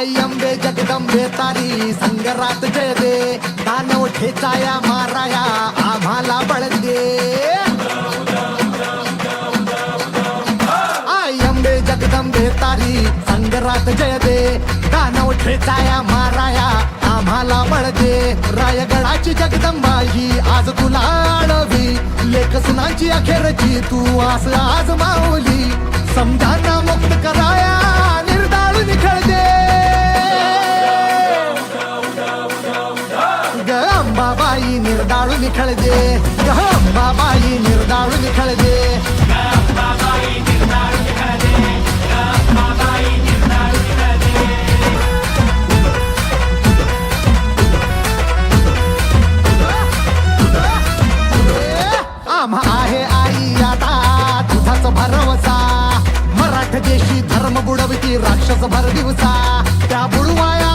आई अंबे जगदंबे तारी संगरात जय दे दानव ठेचाया माराया आम्हाला बळ दे आई अंबे जगदंबे तारी संगरात जय दे दानव ठेचाया माराया आम्हाला बळ दे रायगडाची जगदंबा ही आज तुला आळवी. लेख सुनांची अखेरची तू आस आज माऊली. समजांना निर्दाळू निखळ दे बाबाई अंबाबाई निर्दाळू निखळ दे आम्हा आहे आई आता तुझाच भरवसा. मराठ देशी धर्म बुडवती राक्षस भर दिवसा. त्या बुडवाया